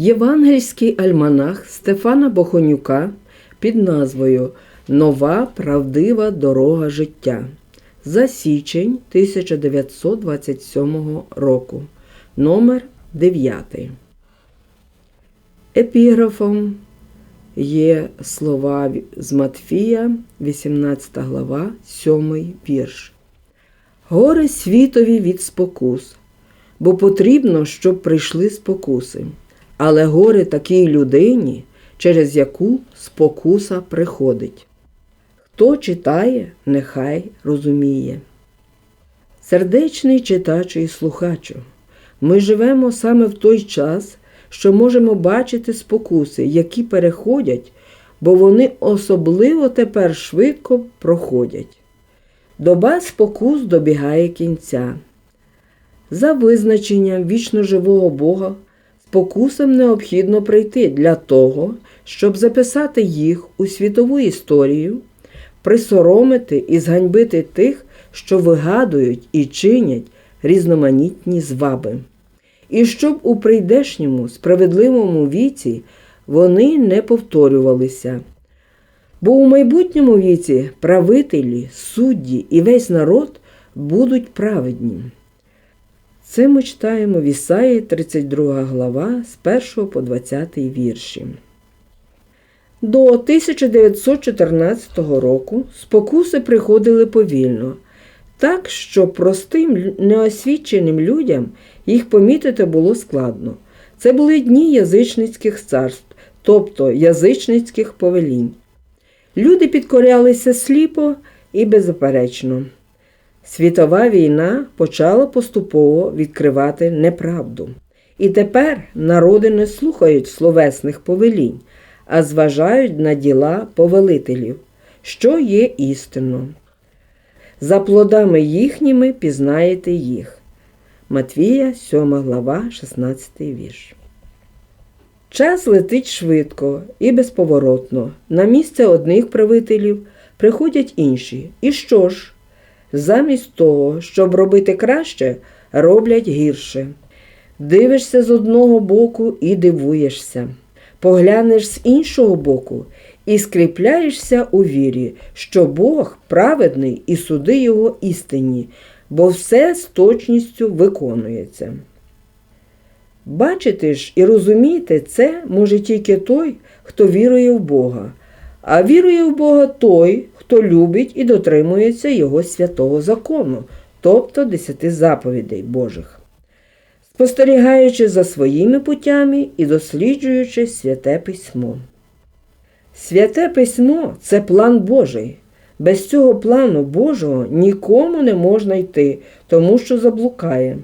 Євангельський альманах Стефана Бохонюка під назвою Нова правдива дорога життя за січень 1927 року. Номер 9. Епіграфом є слова з Матфія, 18 глава, 7 вірш. Горе світові від спокус, бо потрібно, щоб прийшли спокуси, але горе такій людині, через яку спокуса приходить. Хто читає, нехай розуміє. Сердечний читачу і слухачу, ми живемо саме в той час, що можемо бачити спокуси, які переходять, бо вони особливо тепер швидко проходять. Доба спокус добігає кінця. За визначенням вічно живого Бога, спокусам необхідно прийти для того, щоб записати їх у світову історію, присоромити і зганьбити тих, що вигадують і чинять різноманітні зваби. І щоб у прийдешньому справедливому віці вони не повторювалися. Бо у майбутньому віці правителі, судді і весь народ будуть праведні. Це ми читаємо в Ісаї 32 глава з 1 по 20 вірші. До 1914 року спокуси приходили повільно, так що простим неосвіченим людям їх помітити було складно. Це були дні язичницьких царств, тобто язичницьких повелінь. Люди підкорялися сліпо і беззаперечно. Світова війна почала поступово відкривати неправду. І тепер народи не слухають словесних повелінь, а зважають на діла повелителів, що є істинно. За плодами їхніми пізнаєте їх. Матвія, 7 глава, 16 вірш. Час летить швидко і безповоротно. На місце одних правителів приходять інші. І що ж? Замість того, щоб робити краще, роблять гірше. Дивишся з одного боку і дивуєшся. Поглянеш з іншого боку і скріпляєшся у вірі, що Бог праведний і суди його істинні, бо все з точністю виконується. Бачити ж і розуміти це може тільки той, хто вірує в Бога, а вірує в Бога той, хто любить і дотримується Його святого закону, тобто десяти заповідей Божих, спостерігаючи за своїми путями і досліджуючи святе письмо. Святе письмо це план Божий. Без цього плану Божого нікому не можна йти, тому що заблукає.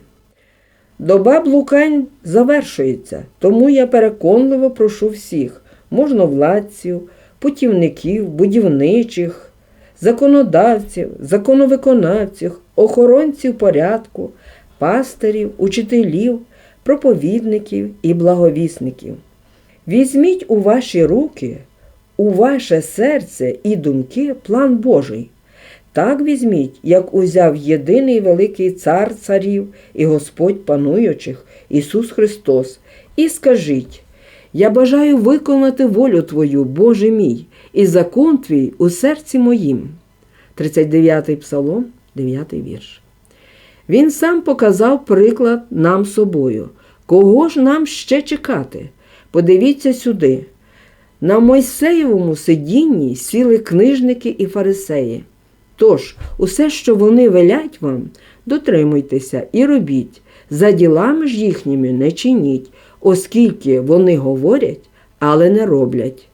Доба блукань завершується, тому я переконливо прошу всіх можновладців, путівників, будівничих, законодавців, законовиконавців, охоронців порядку, пастирів, учителів, проповідників і благовісників. Візьміть у ваші руки, у ваше серце і думки план Божий. Так візьміть, як узяв єдиний великий цар царів і Господь пануючих, Ісус Христос, і скажіть: Я бажаю виконати волю Твою, Боже мій, і закон твій у серці моїм. 39 Псалом, 9 вірш. Він сам показав приклад нам собою. Кого ж нам ще чекати? Подивіться сюди. На Мойсеєвому сидінні сіли книжники і фарисеї. Тож, усе, що вони велять вам, дотримуйтеся і робіть, за ділами ж їхніми не чиніть, оскільки вони говорять, але не роблять.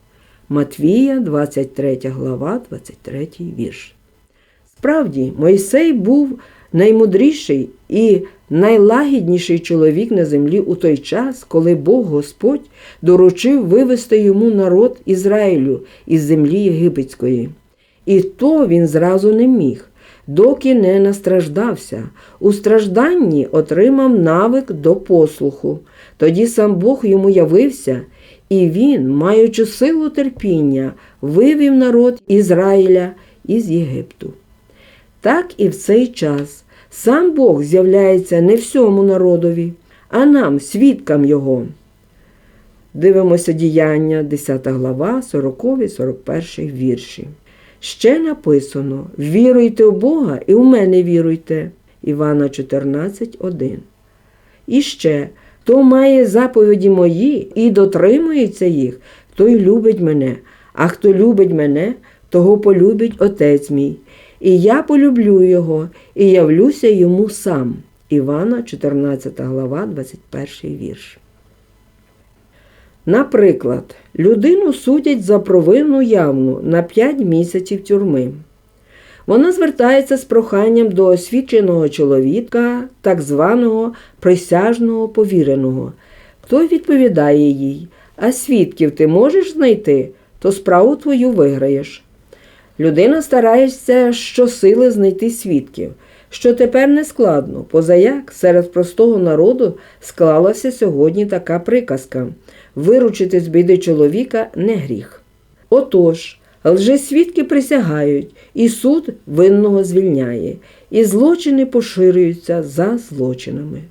Матвія, 23 глава, 23 вірш. Справді, Мойсей був наймудріший і найлагідніший чоловік на землі у той час, коли Бог Господь доручив вивести йому народ Ізраїлю із землі єгипетської. І то він зразу не міг, доки не настраждався. У стражданні отримав навик до послуху. Тоді сам Бог йому явився, і він, маючи силу терпіння, вивів народ Ізраїля із Єгипту. Так і в цей час сам Бог з'являється не всьому народові, а нам, свідкам Його. Дивимося діяння, 10 глава, 40-41 вірші. Ще написано: Віруйте в Бога і в мене віруйте. Івана 14,1. І ще, хто має заповіді мої і дотримується їх, той любить мене, а хто любить мене, того полюбить Отець мій. І я полюблю його, і явлюся йому сам. Івана, 14 глава, 21 вірш. Наприклад, людину судять за провину явну на 5 місяців тюрми. Вона звертається з проханням до освіченого чоловіка, так званого присяжного повіреного. Той відповідає їй: А свідків ти можеш знайти, то справу твою виграєш. Людина старається щосили знайти свідків, що тепер не складно, позаяк серед простого народу склалася сьогодні така приказка виручити з біди чоловіка не гріх. Отож, лжесвідки присягають, і суд винного звільняє, і злочини поширюються за злочинами.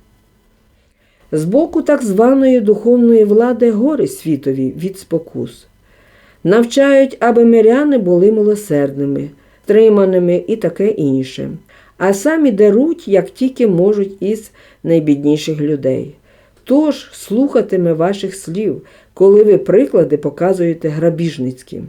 З боку так званої духовної влади гори світові від спокус. Навчають, аби миряни були милосердними, триманими і таке інше, а самі деруть, як тільки можуть із найбідніших людей. Тож слухатиме ваших слів, коли ви приклади показуєте грабіжницькі.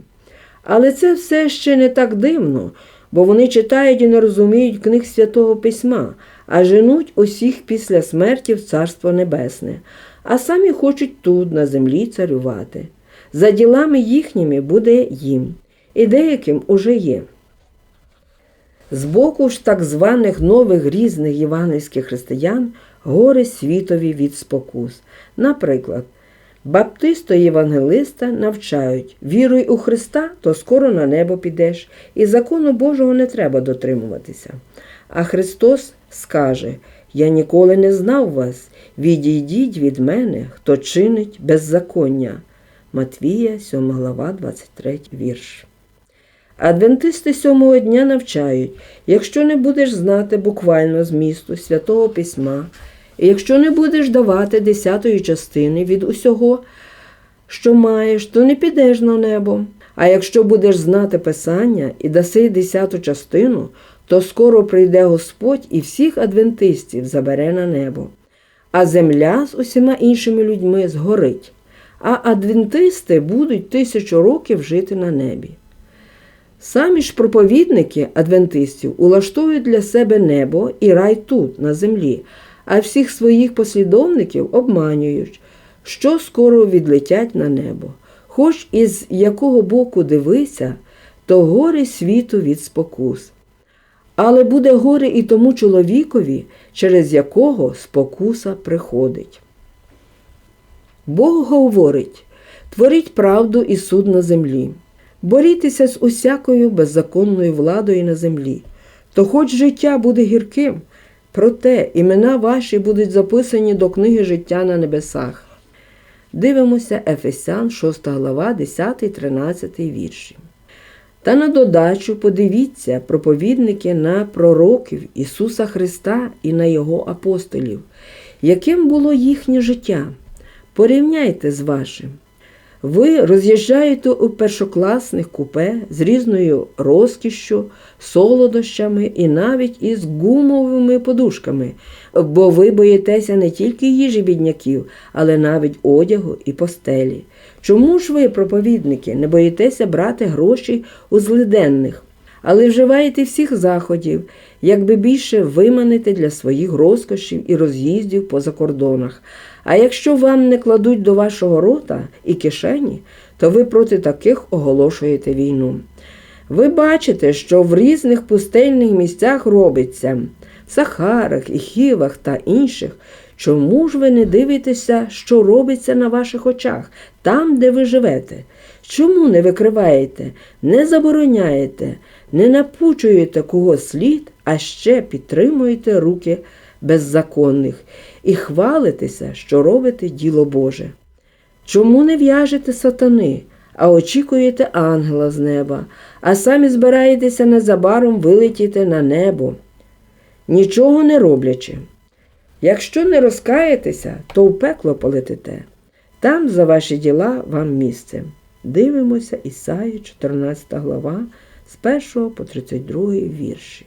Але це все ще не так дивно, бо вони читають і не розуміють книг Святого Письма, а женуть усіх після смерті в Царство Небесне, а самі хочуть тут, на землі, царювати. За ділами їхніми буде їм, і деяким уже є. З боку ж так званих нових різних євангельських християн горе світові від спокус. Наприклад, баптисто євангелиста навчають віруй у Христа, то скоро на небо підеш, і закону Божого не треба дотримуватися. А Христос скаже: Я ніколи не знав вас, відійдіть від мене, хто чинить беззаконня. Матвія, 7 глава, 23 вірш. Адвентисти сьомого дня навчають, якщо не будеш знати буквально змісту Святого Письма, якщо не будеш давати десятої частини від усього, що маєш, то не підеш на небо. А якщо будеш знати Писання і даси десяту частину, то скоро прийде Господь і всіх адвентистів забере на небо. А земля з усіма іншими людьми згорить, а адвентисти будуть тисячу років жити на небі. Самі ж проповідники адвентистів улаштовують для себе небо і рай тут, на землі, а всіх своїх послідовників обманюють, що скоро відлетять на небо. Хоч із якого боку дивися, то горе світу від спокус. Але буде горе і тому чоловікові, через якого спокуса приходить. Бог говорить творіть правду і суд на землі, борітеся з усякою беззаконною владою на землі, то хоч життя буде гірким, проте імена ваші будуть записані до книги життя на небесах. Дивимося Ефесян, 6 глава, 10, 13 вірші. Та на додачу подивіться, проповідники на пророків Ісуса Христа і на Його апостолів, яким було їхнє життя. Порівняйте з вашим. Ви роз'їжджаєте у першокласних купе з різною розкішшю, солодощами і навіть із гумовими подушками, бо ви боїтеся не тільки їжі бідняків, але навіть одягу і постелі. Чому ж ви, проповідники, не боїтеся брати гроші у злиденних, але вживаєте всіх заходів, якби більше виманити для своїх розкошів і роз'їздів по закордонах? А якщо вам не кладуть до вашого рота і кишені, то ви проти таких оголошуєте війну. Ви бачите, що в різних пустельних місцях робиться, в Сахарах і Хівах та інших. Чому ж ви не дивитеся, що робиться на ваших очах, там, де ви живете? Чому не викриваєте, не забороняєте, не напучуєте кого слід, а ще підтримуєте руки беззаконних і хвалитеся, що робите діло Боже. Чому не в'яжете сатани, а очікуєте ангела з неба, а самі збираєтеся незабаром вилетіти на небо, нічого не роблячи? Якщо не розкаєтеся, то в пекло полетите. Там за ваші діла вам місце. Дивимося Ісаї, 14 глава, з 1 по 32 вірші.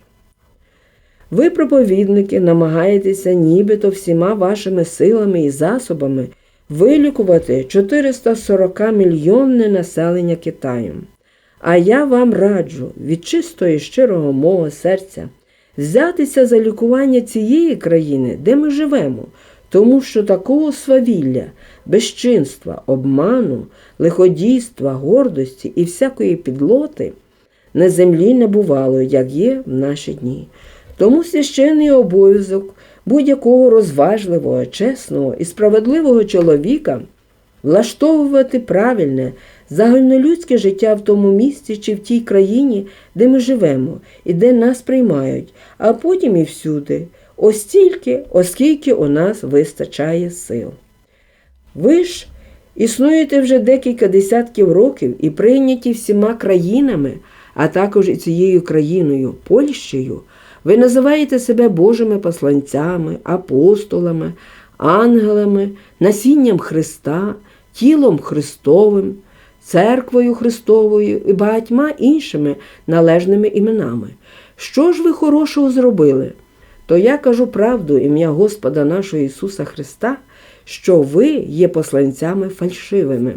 Ви, проповідники, намагаєтеся нібито всіма вашими силами і засобами вилікувати 440 мільйонне населення Китаю. А я вам раджу від чистого і щирого мого серця взятися за лікування цієї країни, де ми живемо, тому що такого свавілля, безчинства, обману, лиходійства, гордості і всякої підлоти на землі не бувало, як є в наші дні. Тому священний обов'язок будь-якого розважливого, чесного і справедливого чоловіка влаштовувати правильне, загальнолюдське життя в тому місці чи в тій країні, де ми живемо і де нас приймають, а потім і всюди, ось тільки, оскільки у нас вистачає сил. Ви ж існуєте вже декілька десятків років і прийняті всіма країнами, а також і цією країною Польщею. Ви називаєте себе Божими посланцями, апостолами, ангелами, насінням Христа, тілом Христовим, церквою Христовою і багатьма іншими належними іменами. Що ж ви хорошого зробили? То я кажу правду ім'я Господа нашого Ісуса Христа, що ви є посланцями фальшивими.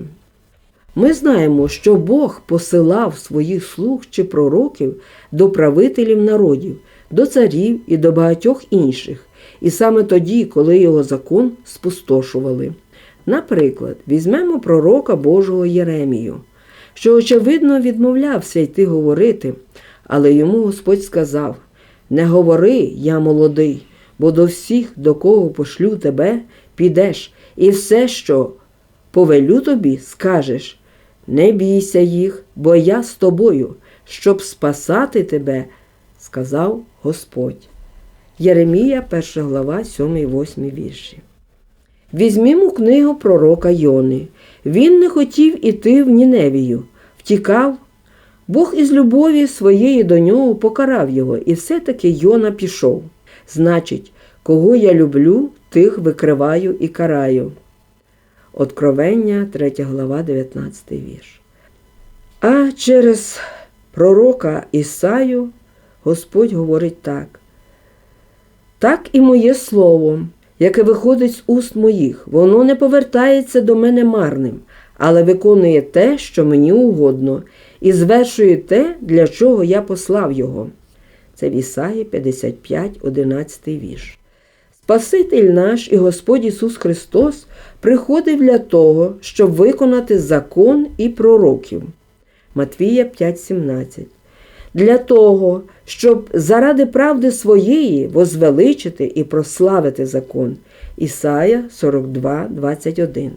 Ми знаємо, що Бог посилав своїх слуг чи пророків до правителів народів, до царів і до багатьох інших, і саме тоді, коли його закон спустошували. Наприклад, візьмемо пророка Божого Єремію, що, очевидно, відмовлявся йти говорити, але йому Господь сказав: Не говори, я молодий, бо до всіх, до кого пошлю тебе, підеш, і все, що повелю тобі, скажеш. Не бійся їх, бо я з тобою, щоб спасати тебе, сказав Господь. Єремія, 1 глава, 7, 8 вірші. Візьмімо книгу пророка Йони. Він не хотів іти в Ніневію, втікав. Бог із любові своєї до нього покарав його, і все-таки Йона пішов. Значить, кого я люблю, тих викриваю і караю. Откровення, 3 глава, 19 вірш. А через пророка Ісаю Господь говорить так. Так і моє слово, яке виходить з уст моїх, воно не повертається до мене марним, але виконує те, що мені угодно, і звершує те, для чого я послав його. Це в Ісаї 55, 11 вірш. Спаситель наш і Господь Ісус Христос приходив для того, щоб виконати закон і пророків. Матвія 5,17. Для того, щоб заради правди своєї возвеличити і прославити закон. Ісая 42, 21.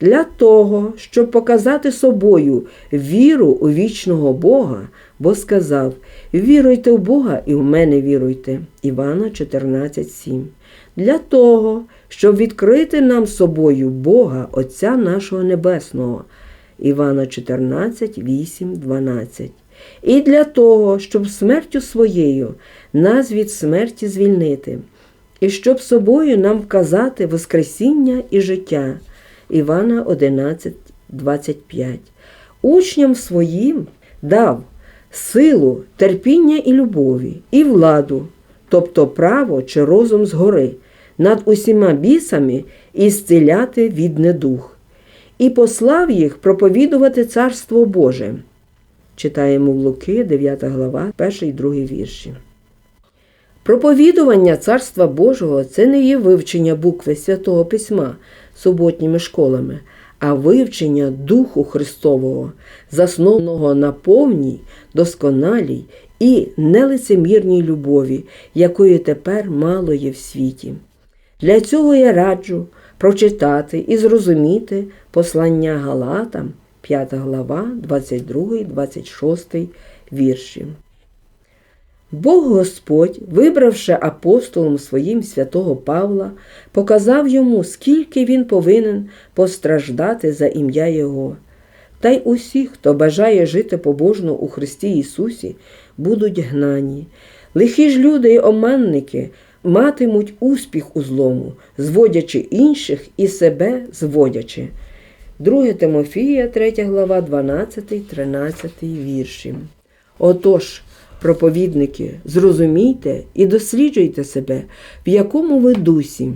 Для того, щоб показати собою віру у вічного Бога, бо сказав: Віруйте в Бога і в мене віруйте. Івана 14, 7 для того, щоб відкрити нам собою Бога, Отця нашого Небесного. Івана 14, 8, 12. І для того, щоб смертю своєю нас від смерті звільнити, і щоб собою нам вказати Воскресіння і життя. Івана 11, 25. Учням своїм дав силу, терпіння і любові, і владу, тобто право чи розум згори над усіма бісами і зціляти від недух, і послав їх проповідувати Царство Боже. Читаємо в Луки, 9 глава, 1 і 2 вірші. Проповідування Царства Божого це не є вивчення букви Святого Письма суботніми школами, а вивчення Духу Христового, заснованого на повній, досконалій і нелицемірній любові, якої тепер мало є в світі. Для цього я раджу прочитати і зрозуміти послання Галатам, 5 глава, 22, 26 вірші. Бог Господь, вибравши апостолом своїм святого Павла, показав йому, скільки він повинен постраждати за ім'я Його. Та й усі, хто бажає жити побожно у Христі Ісусі, будуть гнані. Лихі ж люди й оманники матимуть успіх у злому, зводячи інших і себе зводячи. 2 Тимофія, 3 глава, 12, 13 вірші. Отож, проповідники, зрозумійте і досліджуйте себе, в якому ви дусі,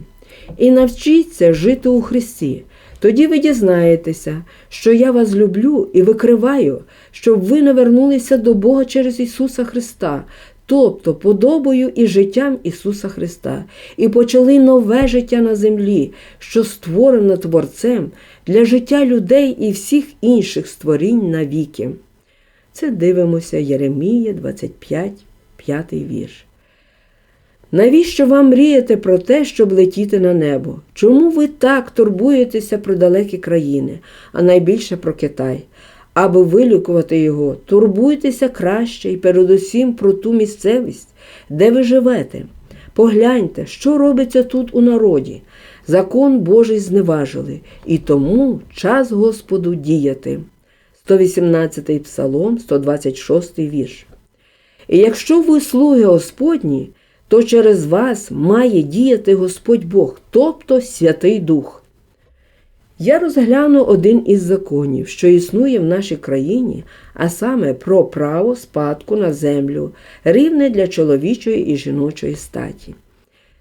і навчіться жити у Христі. Тоді ви дізнаєтеся, що я вас люблю і викриваю, щоб ви навернулися до Бога через Ісуса Христа, тобто подобою і життям Ісуса Христа, і почали нове життя на землі, що створено Творцем для життя людей і всіх інших створінь навіки. Це дивимося Єремія 25, 5 вірш. Навіщо вам мріяти про те, щоб летіти на небо? Чому ви так турбуєтеся про далекі країни, а найбільше про Китай? Аби вилікувати його, турбуйтеся краще і передусім про ту місцевість, де ви живете. Погляньте, що робиться тут у народі. Закон Божий зневажили, і тому час Господу діяти. 118 Псалом, 126 вірш. І якщо ви слуги Господні, то через вас має діяти Господь Бог, тобто Святий Дух. Я розгляну один із законів, що існує в нашій країні, а саме про право спадку на землю, рівне для чоловічої і жіночої статі.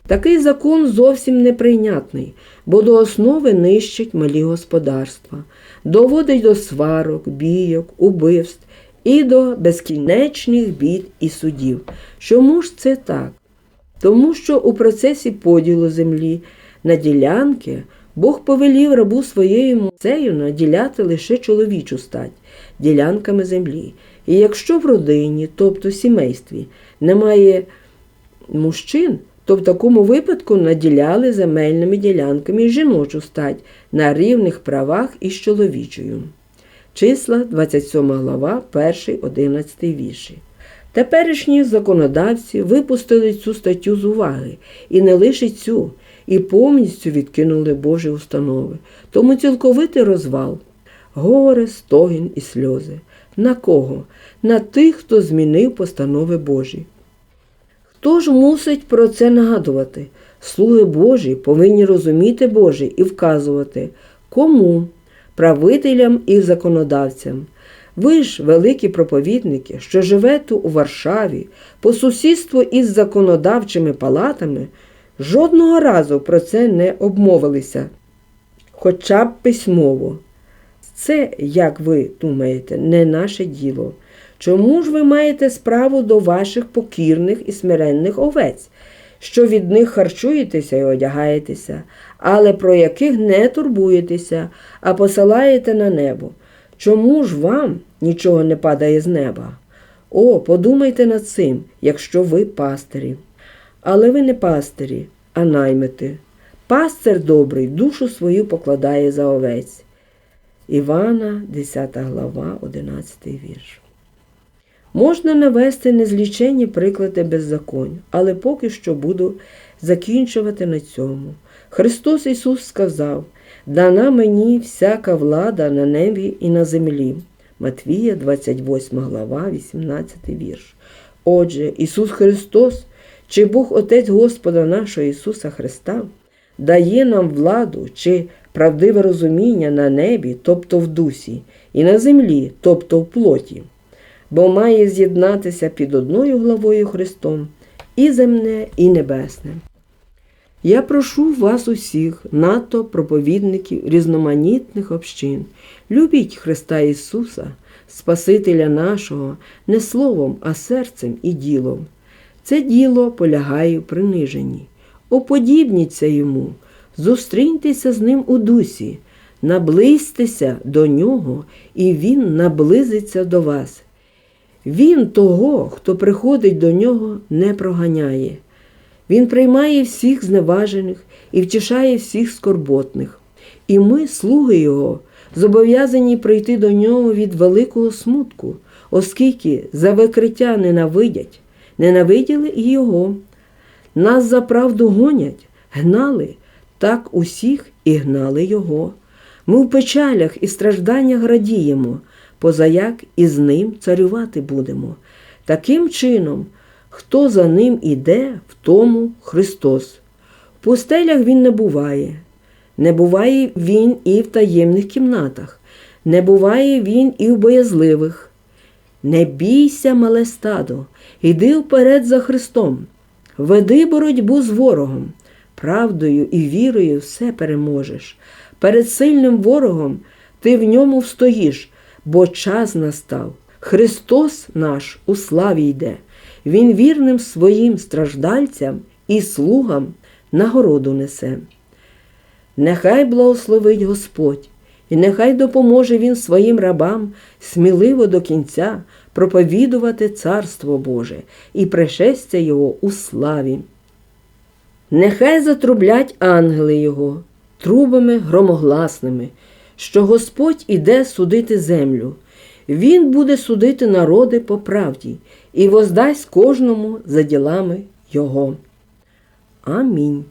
Такий закон зовсім неприйнятний, бо до основи нищить малі господарства, доводить до сварок, бійок, убивств і до безкінечних бід і судів. Чому ж це так? Тому що у процесі поділу землі на ділянки Бог повелів рабу своєю муцею наділяти лише чоловічу стать ділянками землі. І якщо в родині, тобто сімействі, немає мужчин, то в такому випадку наділяли земельними ділянками жіночу стать на рівних правах із чоловічою. Числа 27 глава, 1, 11 вірші. Теперішні законодавці випустили цю статтю з уваги і не лише цю, і повністю відкинули Божі установи. Тому цілковитий розвал, горе, стогін і сльози. На кого? На тих, хто змінив постанови Божі. Хто ж мусить про це нагадувати? Слуги Божі повинні розуміти Боже і вказувати, кому, правителям і законодавцям. Ви ж, великі проповідники, що живете у Варшаві, по сусідству із законодавчими палатами, жодного разу про це не обмовилися, хоча б письмово. Це, як ви думаєте, не наше діло. Чому ж ви маєте справу до ваших покірних і смиренних овець, що від них харчуєтеся і одягаєтеся, але про яких не турбуєтеся, а посилаєте на небо? Чому ж вам нічого не падає з неба? О, подумайте над цим, якщо ви пастирі. Але ви не пастирі, а наймити. Пастир добрий душу свою покладає за овець. Івана, 10 глава, 11 вірш. Можна навести незліченні приклади беззаконь, але поки що буду закінчувати на цьому. Христос Ісус сказав: Дана мені всяка влада на небі і на землі. Матвія, 28 глава, 18 вірш. Отже, Ісус Христос, чи Бог Отець Господа нашого Ісуса Христа, дає нам владу чи правдиве розуміння на небі, тобто в дусі, і на землі, тобто в плоті, бо має з'єднатися під одною главою Христом і земне, і небесне. Я прошу вас усіх, НАТО, проповідників, різноманітних общин, любіть Христа Ісуса, Спасителя нашого, не словом, а серцем і ділом. Це діло полягає в приниженні. Оподібніться йому, зустріньтеся з ним у дусі, наблизьтеся до нього, і Він наблизиться до вас. Він того, хто приходить до нього, не проганяє. Він приймає всіх зневажених і втішає всіх скорботних. І ми, слуги Його, зобов'язані прийти до нього від великого смутку, оскільки за викриття ненавидять, ненавиділи і Його. Нас за правду гонять, гнали, так усіх і гнали Його. Ми в печалях і стражданнях радіємо, позаяк і з ним царювати будемо. Таким чином, хто за ним іде, в тому Христос. В пустелях він не буває, Не буває він і в таємних кімнатах, не буває він і в боязливих. Не бійся, мале стадо, іди вперед за Христом, веди боротьбу з ворогом, правдою і вірою все переможеш. Перед сильним ворогом ти в ньому встоїш, бо час настав. Христос наш у славі йде, Він вірним своїм страждальцям і слугам нагороду несе. Нехай благословить Господь, і нехай допоможе Він своїм рабам сміливо до кінця проповідувати Царство Боже і пришестя Його у славі. Нехай затрублять ангели Його трубами громогласними, що Господь іде судити землю. Він буде судити народи по правді і воздасть кожному за ділами Його. Амінь.